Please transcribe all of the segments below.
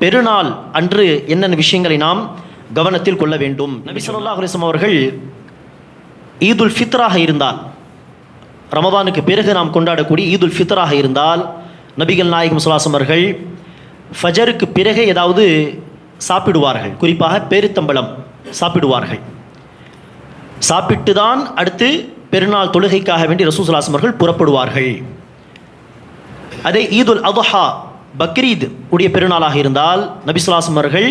பெருநாள் அன்று என்னென்ன விஷயங்களை நாம் கவனத்தில் கொள்ள வேண்டும்? நபி சொல்லாஹ் அலிஸ்லாம் அவர்கள் ஈதுல் ஃபித்ராக இருந்தால் ரமதானுக்கு பிறகு நாம் கொண்டாடக்கூடிய ஈதுல் ஃபித்ராக இருந்தால் நபிகள் நாயகம் சுல்லாசம் அவர்கள் ஃபஜருக்கு பிறகு ஏதாவது சாப்பிடுவார்கள். குறிப்பாக பேரித்தம்பளம் சாப்பிடுவார்கள். சாப்பிட்டு தான் அடுத்து பெருநாள் தொழுகைக்காக வேண்டி ரசூசுல்லாசம் அவர்கள் புறப்படுவார்கள். அதே ஈதுல் அதுஹா பக்ரீத் உடைய பெருநாளாக இருந்தால் நபிசுலாசம் அவர்கள்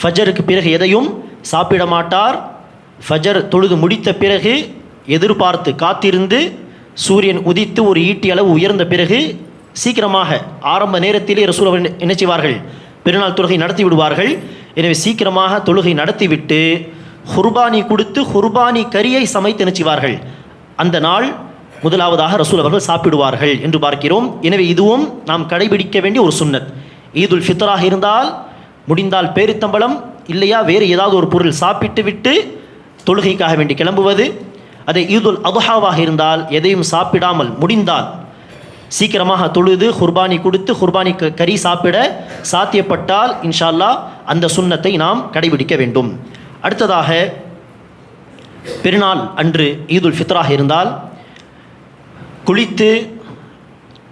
ஃபஜருக்கு பிறகு எதையும் சாப்பிட மாட்டார். ஃபஜர் தொழுது முடித்த பிறகு எதிர்பார்த்து காத்திருந்து சூரியன் உதித்து ஒரு ஈட்டி அளவு உயர்ந்த பிறகு சீக்கிரமாக ஆரம்ப நேரத்திலே ரசூல் அவர்கள் என்ன செய்வார்கள்? பெருநாள் தொழுகை நடத்தி விடுவார்கள். எனவே சீக்கிரமாக தொழுகை நடத்திவிட்டு குர்பானி கொடுத்து குர்பானி கரியை சமைத்து என்ன அந்த நாள் முதலாவதாக ரசூல் அவர்கள் சாப்பிடுவார்கள் என்று பார்க்கிறோம். எனவே இதுவும் நாம் கடைபிடிக்க வேண்டிய ஒரு சுன்னத் ஈதுல் ஃபித்ராக இருந்தால் முடிந்தால் பேரித்தம்பளம் இல்லையா வேறு ஏதாவது ஒரு பொருள் சாப்பிட்டு விட்டு தொழுகைக்காக வேண்டி கிளம்புவது. அதை ஈதுல் அதுஹாவாக இருந்தால் எதையும் சாப்பிடாமல் முடிந்தால் சீக்கிரமாக தொழுது குர்பானி கொடுத்து குர்பானி கறி சாப்பிட சாத்தியப்பட்டால் இன்ஷால்லா அந்த சுண்ணத்தை நாம் கடைபிடிக்க வேண்டும். அடுத்ததாக பெருநாள் அன்று ஈதுல் ஃபித்ராக இருந்தால் குளித்து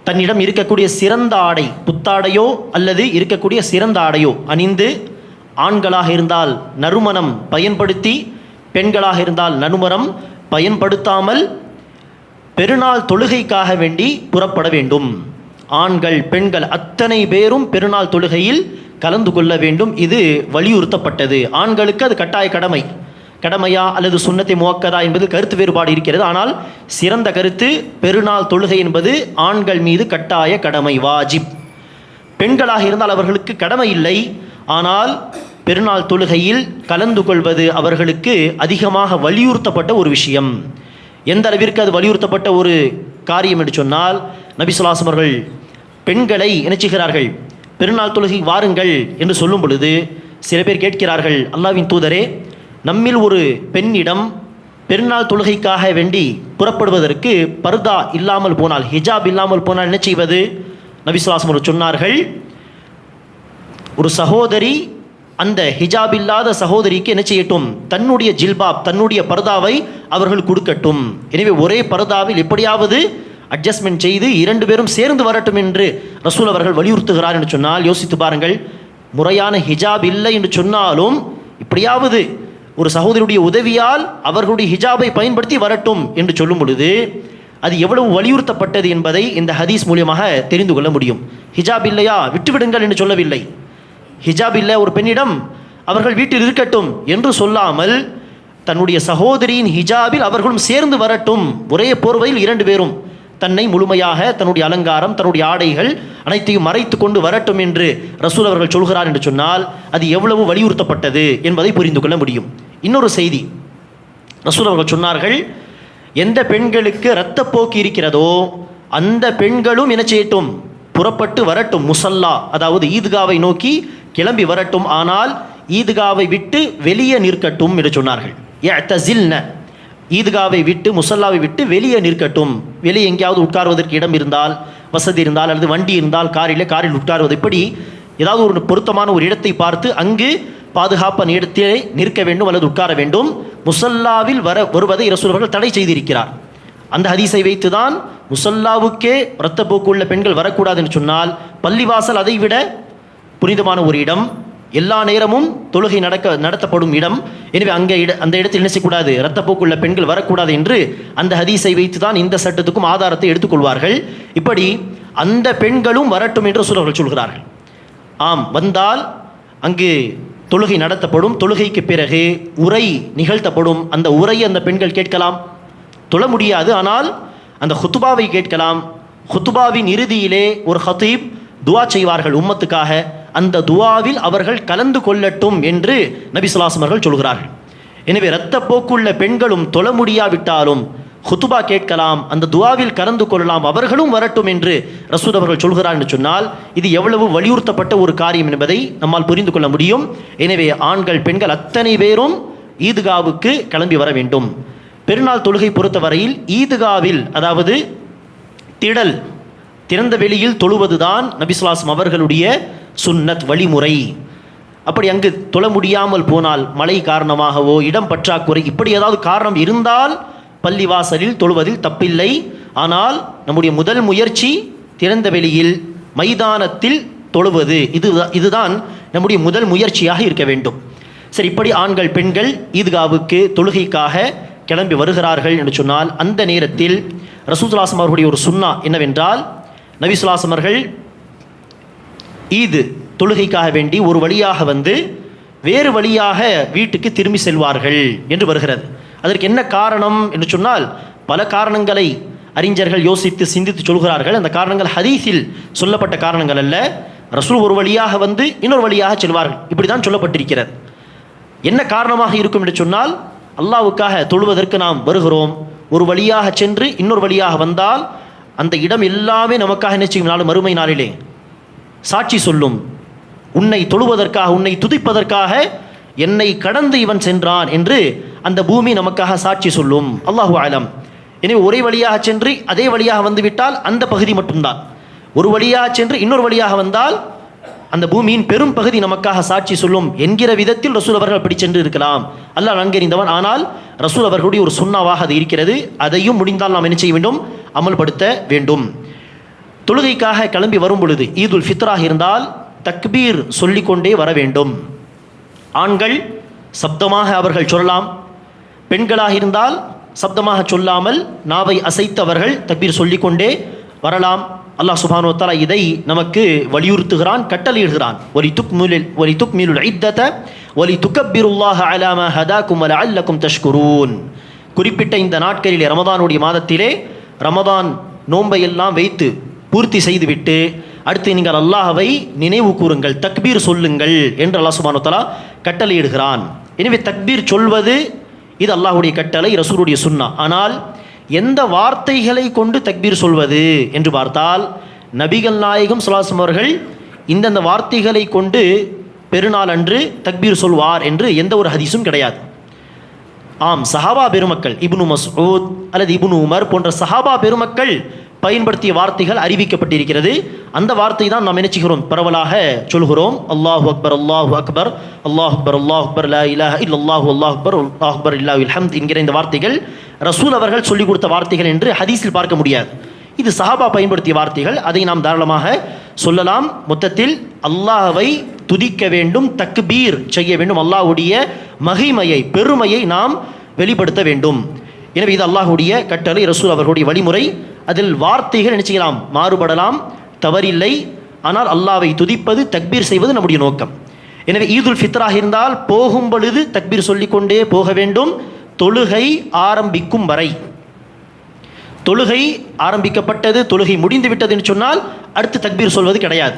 தன்னிடம் இருக்கக்கூடிய சிறந்த ஆடை புத்தாடையோ அல்லது இருக்கக்கூடிய சிறந்த ஆடையோ அணிந்து ஆண்களாக இருந்தால் நறுமணம் பயன்படுத்தி பெண்களாக இருந்தால் நறுமணம் பயன்படுத்தாமல் பெருநாள் தொழுகைக்காக வேண்டி புறப்பட வேண்டும். ஆண்கள் பெண்கள் அத்தனை பேரும் பெருநாள் தொழுகையில் கலந்து கொள்ள வேண்டும். இது வலியுறுத்தப்பட்டது. ஆண்களுக்கு அது கட்டாய கடமை. கடமையா அல்லது சுண்ணத்தை முவக்கதா என்பது கருத்து வேறுபாடு இருக்கிறது. ஆனால் சிறந்த கருத்து பெருநாள் தொழுகை என்பது ஆண்கள் மீது கட்டாய கடமை வாஜிப். பெண்களாக இருந்தால் அவர்களுக்கு கடமை இல்லை. ஆனால் பெருநாள் தொழுகையில் கலந்து கொள்வது அவர்களுக்கு அதிகமாக வலியுறுத்தப்பட்ட ஒரு விஷயம். எந்த அளவிற்கு அது வலியுறுத்தப்பட்ட ஒரு காரியம் என்று சொன்னால் நபி அவர்கள் பெண்களை இணைச்சுகிறார்கள். பெருநாள் தொழுகை வாருங்கள் என்று சொல்லும் பொழுது சில பேர் கேட்கிறார்கள் அல்லாவின் தூதரே நம்மில் ஒரு பெண்ணிடம் பெருநாள் தொழுகைக்காக வேண்டி புறப்படுவதற்கு பர்தா இல்லாமல் போனால் ஹிஜாப் இல்லாமல் போனால் என்ன செய்வது? நபிசுவாசம் ஒரு சொன்னார்கள் ஒரு சகோதரி அந்த ஹிஜாப் இல்லாத சகோதரிக்கு என்ன செய்யட்டும்? தன்னுடைய ஜில்பாப் தன்னுடைய பர்தாவை அவர்கள் கொடுக்கட்டும். எனவே ஒரே பர்தாவில் எப்படியாவது அட்ஜஸ்ட்மெண்ட் செய்து இரண்டு பேரும் சேர்ந்து வரட்டும் என்று ரசூல் அவர்கள் வலியுறுத்துகிறார் என்று சொன்னால் யோசித்து பாருங்கள் முறையான ஹிஜாப் இல்லை என்று சொன்னாலும் இப்படியாவது ஒரு சகோதரியுடைய உதவியால் அவர்களுடைய ஹிஜாபை பயன்படுத்தி வரட்டும் என்று சொல்லும் பொழுது அது எவ்வளவு வலியுறுத்தப்பட்டது என்பதை இந்த ஹதீஸ் மூலியமாக தெரிந்து கொள்ள முடியும். ஹிஜாப் இல்லையா? விட்டுவிடுங்கள் என்று சொல்லவில்லை. ஹிஜாப் இல்லை ஒரு பெண்ணிடம் அவர்கள் வீட்டில் இருக்கட்டும் என்று சொல்லாமல் தன்னுடைய சகோதரியின் ஹிஜாபில் அவர்களும் சேர்ந்து வரட்டும். ஒரே போர்வையில் இரண்டு பேரும். தன்னை முழுமையாக தன்னுடைய அலங்காரம் தன்னுடைய ஆடைகள் அனைத்தையும் மறைத்து கொண்டு வரட்டும் என்று ரசூல் அவர்கள் சொல்கிறார் என்று சொன்னால் அது எவ்வளவு வலியுறுத்தப்பட்டது என்பதை புரிந்து கொள்ள முடியும். இன்னொரு செய்தி. ரசூல் அவர்கள் சொன்னார்கள் எந்த பெண்களுக்கு இரத்தப்போக்கு இருக்கிறதோ அந்த பெண்களும் என்ன செய்யட்டும்? புறப்பட்டு வரட்டும் முசல்லா அதாவது ஈத்காவை நோக்கி கிளம்பி வரட்டும். ஆனால் ஈத்காவை விட்டு வெளியே நிற்கட்டும் என்று சொன்னார்கள். ஈத்காவை விட்டு முசல்லாவை விட்டு வெளியே நிற்கட்டும். வெளியே எங்கேயாவது உட்கார்வதற்கு இடம் இருந்தால் வசதி இருந்தால் அல்லது வண்டி இருந்தால் காரில் காரில் உட்கார்வது இப்படி ஏதாவது ஒரு பொருத்தமான ஒரு இடத்தை பார்த்து அங்கு பாதுகாப்பான இடத்திலே நிற்க வேண்டும் அல்லது உட்கார வேண்டும். முசல்லாவில் வர வருவதை ரசூல் அவர்கள் தடை செய்திருக்கிறார். அந்த ஹதீஸை வைத்துதான் முசல்லாவுக்கே இரத்தப்போக்கு உள்ள பெண்கள் வரக்கூடாது என்று சொன்னால் பள்ளிவாசல் அதை விட புனிதமான ஒரு இடம். எல்லா நேரமும் தொழுகை நடக்க நடத்தப்படும் இடம். எனவே அங்கே இட அந்த இடத்தில் என்ன செய்யக்கூடாது இரத்தப்போக்குள்ள பெண்கள் வரக்கூடாது என்று அந்த ஹதீஸை வைத்து தான் இந்த சட்டத்துக்கும் ஆதாரத்தை எடுத்துக்கொள்வார்கள் இப்படி அந்த பெண்களும் வரட்டும் என்று சொல்வர்கள் சொல்கிறார்கள். ஆம் வந்தால் அங்கு தொழுகை நடத்தப்படும். தொழுகைக்கு பிறகு உரை நிகழ்த்தப்படும். அந்த உரையை அந்த பெண்கள் கேட்கலாம். தொழ முடியாது ஆனால் அந்த ஹுத்துபாவை கேட்கலாம். ஹுத்துபாவின் இறுதியிலே ஒரு ஹத்தீப் துவா செய்வார்கள் உம்மத்துக்காக. அந்த துவாவில் அவர்கள் கலந்து கொள்ளட்டும் என்று நபிசுலாசமர்கள் சொல்கிறார்கள். எனவே இரத்தப்போக்குள்ள பெண்களும் தொழ முடியாவிட்டாலும் ஹுத்துபா கேட்கலாம் அந்த துவாவில் கலந்து கொள்ளலாம் அவர்களும் வரட்டும் என்று ரசூத் அவர்கள் சொல்கிறார் என்று சொன்னால் இது எவ்வளவு வலியுறுத்தப்பட்ட ஒரு காரியம் என்பதை நம்மால் புரிந்து கொள்ள முடியும். எனவே ஆண்கள் பெண்கள் அத்தனை பேரும் ஈதுகாவுக்கு கிளம்பி வர வேண்டும். பெருநாள் தொழுகை பொறுத்தவரையில் ஈதுகாவில் அதாவது திடல் திறந்த வெளியில் தொழுவதுதான் நபிசுலாசம் அவர்களுடைய சுன்னத் வழிமுறை. அப்படி அங்கு தொழ முடியாமல் போனால் மழை காரணமாகவோ இடம் பற்றாக்குறை இப்படி ஏதாவது காரணம் இருந்தால் பள்ளிவாசலில் தொழுவதில் தப்பில்லை. ஆனால் நம்முடைய முதல் முயற்சி திறந்த வெளியில் மைதானத்தில் தொழுவது. இது இதுதான் நம்முடைய முதல் முயற்சியாக இருக்க வேண்டும். சரி இப்படி ஆண்கள் பெண்கள் ஈத்காவுக்கு தொழுகைக்காக கிளம்பி வருகிறார்கள் என்று சொன்னால் அந்த நேரத்தில் ரசூசுலாசம் அவர்களுடைய ஒரு சுன்னா என்னவென்றால் நபிசுலாசம் அவர்கள் ஈது தொழுகைக்காக வேண்டி ஒரு வழியாக வந்து வேறு வழியாக வீட்டுக்கு திரும்பி செல்வார்கள் என்று வருகிறது. அதற்கு என்ன காரணம் என்று சொன்னால் பல காரணங்களை அறிஞர்கள் யோசித்து சிந்தித்து சொல்கிறார்கள். அந்த காரணங்கள் ஹதீஸில் சொல்லப்பட்ட காரணங்கள் அல்ல. ரசூல் ஒரு வழியாக வந்து இன்னொரு வழியாக செல்வார்கள். இப்படி தான் சொல்லப்பட்டிருக்கிறது. என்ன காரணமாக இருக்கும் என்று சொன்னால் அல்லாவுக்காக தொழுவதற்கு நாம் வருகிறோம். ஒரு வழியாக சென்று இன்னொரு வழியாக வந்தால் அந்த இடம் எல்லாமே நமக்காக என்ன செய்யும்? நாளும் மறுமை நாளிலே. சாட்சி சொல்லும். உன்னை தொழுவதற்காக உன்னை துதிப்பதற்காக என்னை கடந்து இவன் சென்றான் என்று அந்த பூமி நமக்காக சாட்சி சொல்லும். அல்லாஹு ஆலம் எனவே ஒரே வழியாக சென்று அதே வழியாக வந்துவிட்டால் அந்த பகுதி மட்டும்தான். ஒரு வழியாக சென்று இன்னொரு வழியாக வந்தால் அந்த பூமியின் பெரும் பகுதி நமக்காக சாட்சி சொல்லும் என்கிற விதத்தில் ரசூல் அவர்கள் அப்படி சென்று இருக்கலாம். அல்லாஹ் நன்கறிந்தவன். ஆனால் ரசூல் அவர்களுடைய ஒரு சுண்ணாவாக அது இருக்கிறது. அதையும் முடிந்தால் நாம் என்ன செய்ய வேண்டும்? அமல்படுத்த வேண்டும். தொழுகைக்காக கிளம்பி வரும் பொழுது ஈதுல் ஃபித்ராக இருந்தால் தக்பீர் சொல்லிக்கொண்டே வர வேண்டும். ஆண்கள் சப்தமாக அவர்கள் சொல்லலாம். பெண்களாக இருந்தால் சப்தமாக சொல்லாமல் நாவை அசைத்தவர்கள் தக்பீர் சொல்லிக்கொண்டே வரலாம். அல்லாஹ் சுபானோ தலா இதை நமக்கு வலியுறுத்துகிறான் கட்டளையிடுகிறான். ஒலி துக் முலில் ஒலி துக் மீலுல் ஐத்தத ஒலி துக்கப்பிருல்லாஹ அலாம ஹதாக்கும் அல அல்லக்கும் தஷ்குரூன். குறிப்பிட்ட இந்த நாட்களிலே ரமதானுடைய மாதத்திலே ரமதான் நோன்பை எல்லாம் வைத்து பூர்த்தி செய்துவிட்டு அடுத்து நீங்கள் அல்லாஹவை நினைவு கூறுங்கள் தக்பீர் சொல்லுங்கள் என்று அல்லாஹ் சுபானுத்தலா கட்டளையிடுகிறான். எனவே தக்பீர் சொல்வது இது அல்லாஹுடைய கட்டளை ரசூருடைய சுன்னா. ஆனால் எந்த வார்த்தைகளை கொண்டு தக்பீர் சொல்வது என்று பார்த்தால் நபிகள் நாயகம் சுலாசம் அவர்கள் இந்தந்த வார்த்தைகளை கொண்டு பெருநாள் அன்று தக்பீர் சொல்வார் என்று எந்த ஒரு ஹதீஸும் கிடையாது. ஆம் சஹாபா பெருமக்கள் இப்னு மசூத் அல்லது இப்னு உமர் போன்ற சஹாபா பெருமக்கள் பயன்படுத்திய வார்த்தைகள் அறிவிக்கப்பட்டிருக்கிறது. அந்த வார்த்தை தான் நாம் நினைச்சுகிறோம் பரவலாக சொல்கிறோம். அல்லாஹு அக்பர் அல்லாஹு அக்பர் அல்லாஹ் அக்பர் அல்லாஹ் அக்பர் லா இலாஹ இல் அல்லாஹு அல்லாஹ் அக்பர் அல்லாஹ் அக்பர் இல்லா இல்ஹம்த் என்கிற இந்த வார்த்தைகள் ரசூல் அவர்கள் சொல்லிக் கொடுத்த வார்த்தைகள் என்று ஹதீஸில் பார்க்க முடியாது. இது சஹாபா பயன்படுத்திய வார்த்தைகள். அதை நாம் தாராளமாக சொல்லலாம். மொத்தத்தில் அல்லாஹவை துதிக்க வேண்டும் தக்பீர் செய்ய வேண்டும். அல்லாஹுடைய மகிமையை பெருமையை நாம் வெளிப்படுத்த வேண்டும். எனவே இது அல்லாஹ்வுடைய கட்டளை ரசூல் அவர்களுடைய வழிமுறை. அதில் வார்த்தைகள் நினைச்சுக்கலாம் செய்யலாம்? மாறுபடலாம் தவறில்லை. ஆனால் அல்லாவை துதிப்பது தக்பீர் செய்வது நம்முடைய நோக்கம். எனவே ஈதுல் ஃபித்ராக இருந்தால் போகும் பொழுது தக்பீர் சொல்லிக்கொண்டே போக வேண்டும். தொழுகை ஆரம்பிக்கும் வரை. தொழுகை ஆரம்பிக்கப்பட்டது தொழுகை முடிந்து விட்டது என்று சொன்னால் அடுத்து தக்பீர் சொல்வது கிடையாது.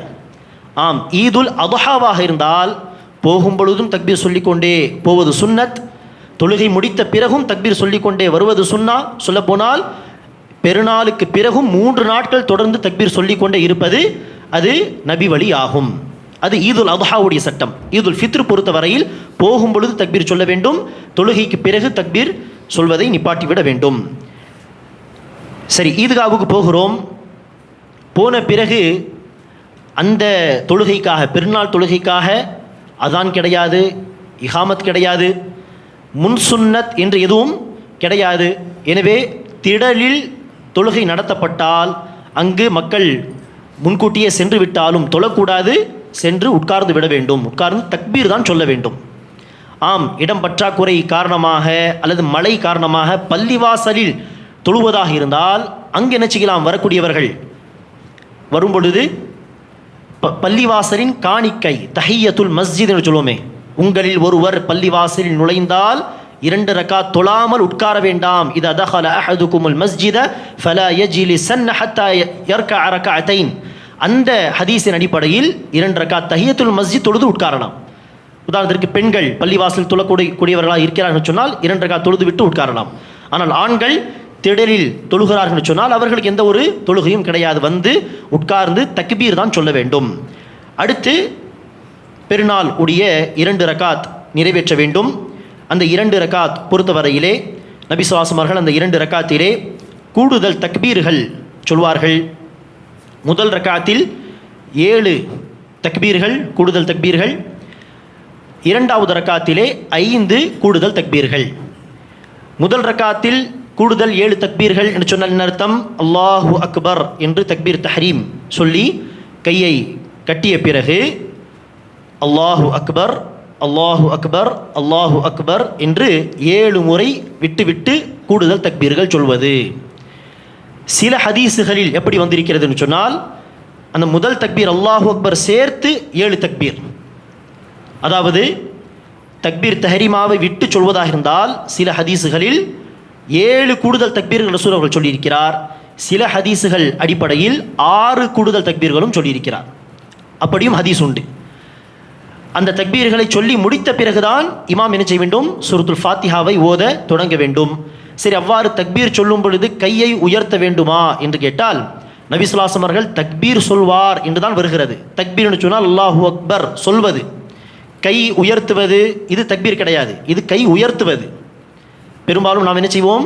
ஆம் ஈதுல் அதுஹாவாக இருந்தால் போகும் பொழுதும் தக்பீர் சொல்லிக்கொண்டே போவது சுன்னத். தொழுகை முடித்த பிறகும் தக்பீர் சொல்லிக்கொண்டே வருவது சுன்னா. சொல்லப்போனால் பெருநாளுக்கு பிறகும் மூன்று நாட்கள் தொடர்ந்து தக்பீர் சொல்லிக்கொண்டே இருப்பது அது நபி வழி ஆகும். அது ஈதுல் அதுஹாவுடைய சட்டம். ஈதுல் ஃபித்ர் பொறுத்தவரையில் போகும் பொழுது தக்பீர் சொல்ல வேண்டும் தொழுகைக்கு பிறகு தக்பீர் சொல்வதை நிப்பாட்டி விட வேண்டும். சரி ஈதுகாவுக்கு போகிறோம். போன பிறகு அந்த தொழுகைக்காக பெருநாள் தொழுகைக்காக அதான் கிடையாது இஹாமத் கிடையாது முன்சுன்னத் என்று எதுவும் கிடையாது. எனவே திடலில் தொழுகை நடத்தப்பட்டால் அங்கு மக்கள் முன்கூட்டியே சென்று விட்டாலும் தொழக்கூடாது சென்று உட்கார்ந்து விட வேண்டும். உட்கார்ந்து தக்பீர் தான் சொல்ல வேண்டும். ஆம் இடம் பற்றாக்குறை காரணமாக அல்லது மழை காரணமாக பள்ளிவாசலில் தொழுவதாக இருந்தால் அங்கு என்ன செய்யலாம்? வரக்கூடியவர்கள் வரும் பொழுது பள்ளிவாசலின் காணிக்கை தஹியத்துல் மஸ்ஜித் என்று சொல்லுவோமே. உங்களில் ஒருவர் பள்ளிவாசலில் நுழைந்தால் இரண்டு ரக்காத் தொழாமல் உட்கார வேண்டாம். இது அதஹல அஹதுகுமுல் மஸ்ஜித ஃபலா யஜ்லிசன் ஹத்தா அரக்க அதைன் அந்த ஹதீஸின் அடிப்படையில் இரண்டு ரக்கா தஹியத்துல் மஸ்ஜித் தொழுது உட்காரலாம். உதாரணத்திற்கு பெண்கள் பள்ளிவாசல் தொழக்கூடிய கூடியவர்களாக இருக்கிறார்கள் என்று சொன்னால் இரண்டு ரக்கா தொழுது விட்டு உட்காரலாம். ஆனால் ஆண்கள் திடலில் தொழுகிறார்கள் என்று சொன்னால் அவர்களுக்கு எந்த ஒரு தொழுகையும் கிடையாது. வந்து உட்கார்ந்து தக்பீர் தான் சொல்ல வேண்டும். அடுத்து பெருநாள் உடைய இரண்டு ரக்காத் நிறைவேற்ற வேண்டும். அந்த இரண்டு ரக்காத் பொறுத்தவரையிலே நபிசுவாசமர்கள் அந்த இரண்டு ரக்காத்திலே கூடுதல் தக்பீர்கள் சொல்வார்கள். முதல் ரக்காத்தில் ஏழு தக்பீர்கள் கூடுதல் தக்பீர்கள். இரண்டாவது ரக்காத்திலே ஐந்து கூடுதல் தக்பீர்கள். முதல் ரக்காத்தில் கூடுதல் ஏழு தக்பீர்கள் என்று சொன்னால் அர்த்தம்? அல்லாஹு அக்பர் என்று தக்பீர் தஹரீம் சொல்லி கையை கட்டிய பிறகு அல்லாஹு அக்பர் அல்லாஹு அக்பர் அல்லாஹு அக்பர் என்று ஏழு முறை விட்டுவிட்டு கூடுதல் தக்பீர்கள் சொல்வது. சில ஹதீஸுகளில் எப்படி வந்திருக்கிறதுன்னு சொன்னால் அந்த முதல் தக்பீர் அல்லாஹு அக்பர் சேர்த்து ஏழு தக்பீர். அதாவது தக்பீர் தஹரிமாவை விட்டு சொல்வதாக இருந்தால் சில ஹதீஸுகளில் ஏழு கூடுதல் தக்பீர்கள் ரசூல் அவர்கள் சொல்லியிருக்கிறார். சில ஹதீஸுகள் அடிப்படையில் ஆறு கூடுதல் தக்பீர்களும் சொல்லியிருக்கிறார். அப்படியும் ஹதீஸ் உண்டு. அந்த தக்பீர்களை சொல்லி முடித்த பிறகுதான் இமாம் என்ன செய்ய வேண்டும்? சுருத்துல் ஃபாத்திஹாவை ஓத தொடங்க வேண்டும். சரி அவ்வாறு தக்பீர் சொல்லும் பொழுது கையை உயர்த்த வேண்டுமா என்று கேட்டால் நபிசுல்லாசம் அவர்கள் தக்பீர் சொல்வார் என்றுதான் வருகிறது. தக்பீர் என்று சொன்னால் அல்லாஹு அக்பர் சொல்வது. கை உயர்த்துவது இது தக்பீர் கிடையாது. இது கை உயர்த்துவது. பெரும்பாலும் நாம் என்ன செய்வோம்?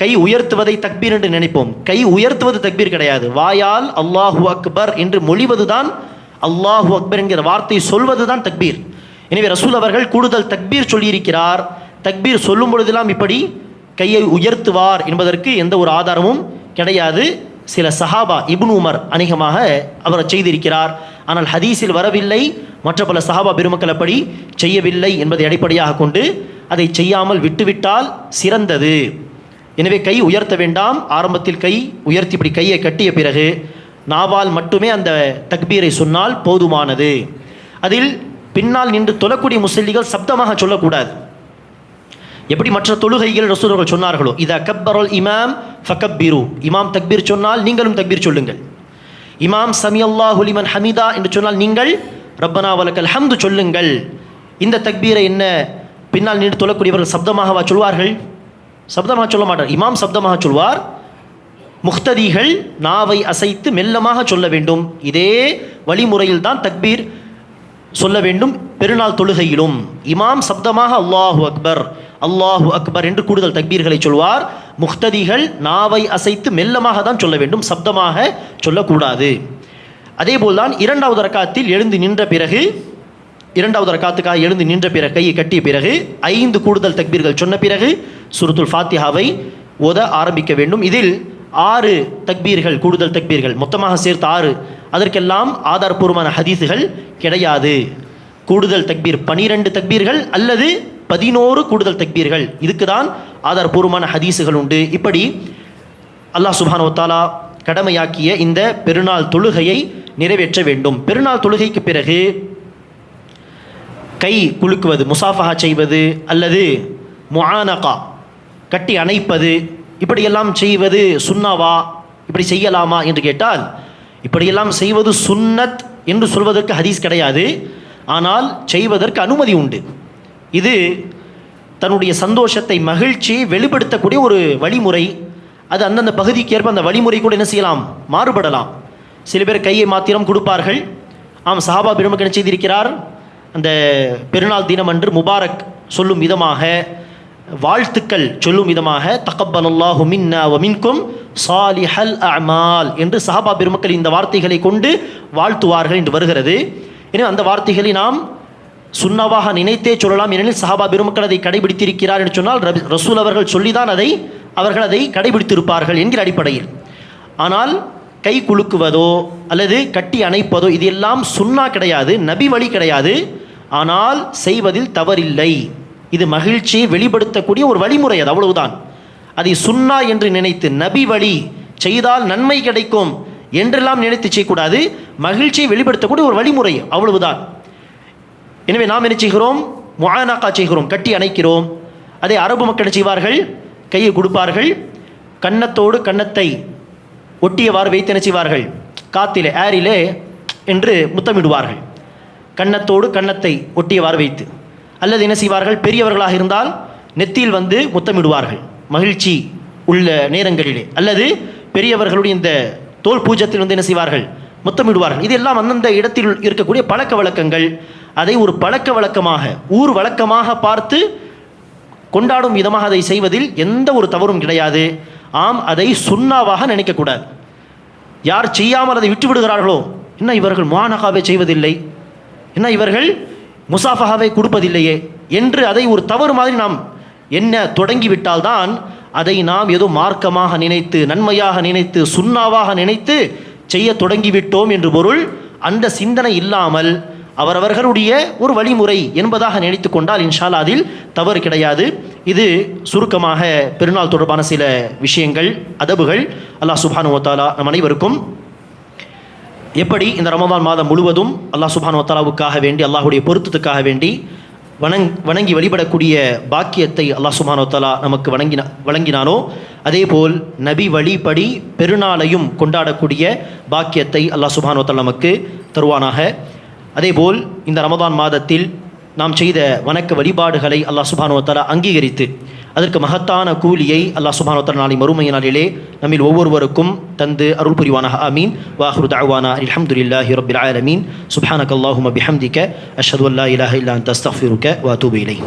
கை உயர்த்துவதை தக்பீர் என்று நினைப்போம். கை உயர்த்துவது தக்பீர் கிடையாது. வாயால் அல்லாஹு அக்பர் என்று மொழிவதுதான் அல்லாஹு அக்பர் என்கிற வார்த்தை சொல்வதுதான் தக்பீர். எனவே ரசூல் அவர்கள் கூடுதல் தக்பீர் சொல்லியிருக்கிறார். தக்பீர் சொல்லும் பொழுதெல்லாம் இப்படி கையை உயர்த்துவார் என்பதற்கு எந்த ஒரு ஆதாரமும் கிடையாது. சில சஹாபா இபுன் உமர் அநேகமாக அவர் செய்திருக்கிறார். ஆனால் ஹதீஸில் வரவில்லை. மற்ற பல சஹாபா பெருமக்கள் அப்படி செய்யவில்லை என்பதை அடிப்படையாக கொண்டு அதை செய்யாமல் விட்டுவிட்டால் சிறந்தது. எனவே கை உயர்த்த வேண்டாம். ஆரம்பத்தில் கை உயர்த்தி இப்படி கையை கட்டிய பிறகு நாவால் மட்டுமே அந்த தக்பீரை சொன்னால் போதுமானது. அதில் பின்னால் நின்று தொழக்கூடிய முஸ்லிகள் சப்தமாக சொல்லக்கூடாது. எப்படி மற்ற தொழுகைகள் ரசூலர்கள் சொன்னார்களோ இதா கப்பரல் இமாம் ஃபகப்பீரு. இமாம் தக்பீர் சொன்னால் நீங்களும் தக்பீர் சொல்லுங்கள். இமாம் சமியல்லா ஹுலிமன் ஹமிதா என்று சொன்னால் நீங்கள் ரப்பனா வலக்கல் ஹம்து சொல்லுங்கள். இந்த தக்பீரை என்ன பின்னால் நின்று தொழக்கூடியவர்கள் சப்தமாகவா சொல்வார்கள்? சப்தமாக சொல்ல மாட்டார். இமாம் சப்தமாக சொல்வார். முக்ததிகள் நாவை அசைத்து மெல்லமாக சொல்ல வேண்டும். இதே வழிமுறையில் தான் தக்பீர் சொல்ல வேண்டும் பெருநாள் தொழுகையிலும். இமாம் சப்தமாக அல்லாஹு அக்பர் அல்லாஹு அக்பர் என்று கூடுதல் தக்பீர்களை சொல்வார். முக்ததிகள் நாவை அசைத்து மெல்லமாக தான் சொல்ல வேண்டும். சப்தமாக சொல்லக்கூடாது. அதேபோல் தான் இரண்டாவது ரக்காத்தில் எழுந்து நின்ற பிறகு இரண்டாவது ரக்காத்துக்காக எழுந்து நின்ற பிறகு கையை கட்டிய பிறகு ஐந்து கூடுதல் தக்பீர்கள் சொன்ன பிறகு சுருத்துல் ஃபாத்திஹாவை ஓத ஆரம்பிக்க வேண்டும். இதில் ஆறு தக்பீர்கள் கூடுதல் தக்பீர்கள் மொத்தமாக சேர்த்து ஆறு. அதற்கெல்லாம் ஆதாரபூர்வமான ஹதீஸுகள் கிடையாது. கூடுதல் தக்பீர் பனிரெண்டு தக்பீர்கள் அல்லது பதினோரு கூடுதல் தக்பீர்கள். இதுக்கு தான் ஆதாரபூர்வமான ஹதீஸுகள் உண்டு. இப்படி அல்லாஹ் சுபானோத்தாலா கடமையாக்கிய இந்த பெருநாள் தொழுகையை நிறைவேற்ற வேண்டும். பெருநாள் தொழுகைக்கு பிறகு கை குலுக்குவது முசாஃபஹா செய்வது அல்லது முஆனகா கட்டி அணைப்பது இப்படியெல்லாம் செய்வது சுன்னாவா இப்படி செய்யலாமா என்று கேட்டால் இப்படியெல்லாம் செய்வது சுன்னத் என்று சொல்வதற்கு ஹதீஸ் கிடையாது. ஆனால் செய்வதற்கு அனுமதி உண்டு. இது தன்னுடைய சந்தோஷத்தை மகிழ்ச்சி வெளிப்படுத்தக்கூடிய ஒரு வழிமுறை. அது அந்தந்த பகுதிக்கேற்ப அந்த வழிமுறை கூட என்ன செய்யலாம்? மாறுபடலாம். சில பேர் கையை மாத்திரம் கொடுப்பார்கள். ஆம் சஹாபா பெருமக்கு என்ன செய்திருக்கிறார்? அந்த பெருநாள் தினம் அன்று முபாரக் சொல்லும் விதமாக வாழ்த்துக்கள் சொல்லும் விதமாக தகப்பல் மின்னா மின்கும் சாலிஹல் அமால் என்று சஹாபா பெருமக்கள் இந்த வார்த்தைகளை கொண்டு வாழ்த்துவார்கள் என்று வருகிறது. எனவே அந்த வார்த்தைகளை நாம் சுண்ணாவாக நினைத்தே சொல்லலாம் ஏனெனில் சஹாபா பெருமக்கள் அதை கடைபிடித்திருக்கிறார் என்று சொன்னால் ரசூல் அவர்கள் சொல்லிதான் அதை அவர்கள் அதை கடைபிடித்திருப்பார்கள் என்கிற அடிப்படையில். ஆனால் கை குலுக்குவதோ அல்லது கட்டி அணைப்பதோ இது எல்லாம் சுன்னா கிடையாது நபி வழி கிடையாது. ஆனால் செய்வதில் தவறில்லை. இது மகிழ்ச்சியை வெளிப்படுத்தக்கூடிய ஒரு வழிமுறை அது அவ்வளவுதான். அதை சுன்னா என்று நினைத்து நபி வழி செய்தால் நன்மை கிடைக்கும் என்றெல்லாம் நினைத்து செய்யக்கூடாது. மகிழ்ச்சியை வெளிப்படுத்தக்கூடிய ஒரு வழிமுறை அவ்வளவுதான். எனவே நாம் என்ன செய்கிறோம்? முகானாக்கா செய்கிறோம். கட்டி அணைக்கிறோம். அதை அரபு மக்கள் செய்வார்கள்? கையை கொடுப்பார்கள். கன்னத்தோடு கன்னத்தை ஒட்டியவாறு வைத்து என்ன செய்வார்கள்? காத்திலே ஏரிலே என்று முத்தமிடுவார்கள். கன்னத்தோடு கன்னத்தை ஒட்டியவாறு வைத்து. அல்லது என்ன செய்வார்கள்? பெரியவர்களாக இருந்தால் நெத்தியில் வந்து முத்தமிடுவார்கள். மகிழ்ச்சி உள்ள நேரங்களிலே. அல்லது பெரியவர்களுடைய இந்த தோல் பூஜத்தில் வந்து என்ன செய்வார்கள்? முத்தமிடுவார்கள். இதெல்லாம் அந்தந்த இடத்தில் இருக்கக்கூடிய பழக்க வழக்கங்கள். அதை ஒரு பழக்க வழக்கமாக ஊர் வழக்கமாக பார்த்து கொண்டாடும் விதமாக அதை செய்வதில் எந்த ஒரு தவறும் கிடையாது. ஆம் அதை சுண்ணாவாக நினைக்கக்கூடாது. யார் செய்யாமல் அதை விட்டு விடுகிறார்களோ என்ன இவர்கள் மாநகாவை செய்வதில்லை? என்ன இவர்கள் முசாஃபஹாவை கொடுப்பதில்லையே என்று அதை ஒரு தவறு மாதிரி நாம் என்ன தொடங்கிவிட்டால்தான் அதை நாம் ஏதோ மார்க்கமாக நினைத்து நன்மையாக நினைத்து சுண்ணாவாக நினைத்து செய்ய தொடங்கிவிட்டோம் என்று பொருள் அந்த சிந்தனை இல்லாமல் அவரவர்களுடைய ஒரு வழிமுறை என்பதாக நினைத்து கொண்டால் இன்ஷால் அதில் தவறு கிடையாது. இது சுருக்கமாக பெருநாள் தொடர்பான சில விஷயங்கள் அதபுகள். அல்லாஹ் சுபானு வத்தாலா நம் அனைவருக்கும் எப்படி இந்த ரமதான் மாதம் முழுவதும் அல்லாஹ் சுபான் வத்தாலாவுக்காக வேண்டி அல்லாஹுடைய பொருத்தத்துக்காக வேண்டி வணங் வணங்கி வழிபடக்கூடிய பாக்கியத்தை அல்லாஹ் சுபான் வத்தாலா நமக்கு வழங்கின வழங்கினானோ அதேபோல் நபி வழிபடி பெருநாளையும் கொண்டாடக்கூடிய பாக்கியத்தை அல்லாஹ் சுபான் வத்தாலா நமக்கு தருவானாக. அதேபோல் இந்த ரமதான் மாதத்தில் நாம் செய்த வணக்க வழிபாடுகளை அல்லாஹ் சுபான் வத்தாலா அங்கீகரித்து அதற்கு மகத்தான கூலியை அல்லாஹ் சுபான் வத்தாலா நாளை மறுமை நாளிலே நம்மில் ஒவ்வொருவருக்கும் தந்து அருள் புரிவானாக ஆமீன் வாஹ்ரு தஅவானா அல்ஹம்துலில்லாஹி ரப்பில் ஆலமீன் சுப்ஹானக அல்லாஹும்ம பிஹம்திக அஷ்ஹது அல்லா இலாஹ இல்லா அன்த அஸ்தக்ஃபிருக வ அத்தூபு இலைக்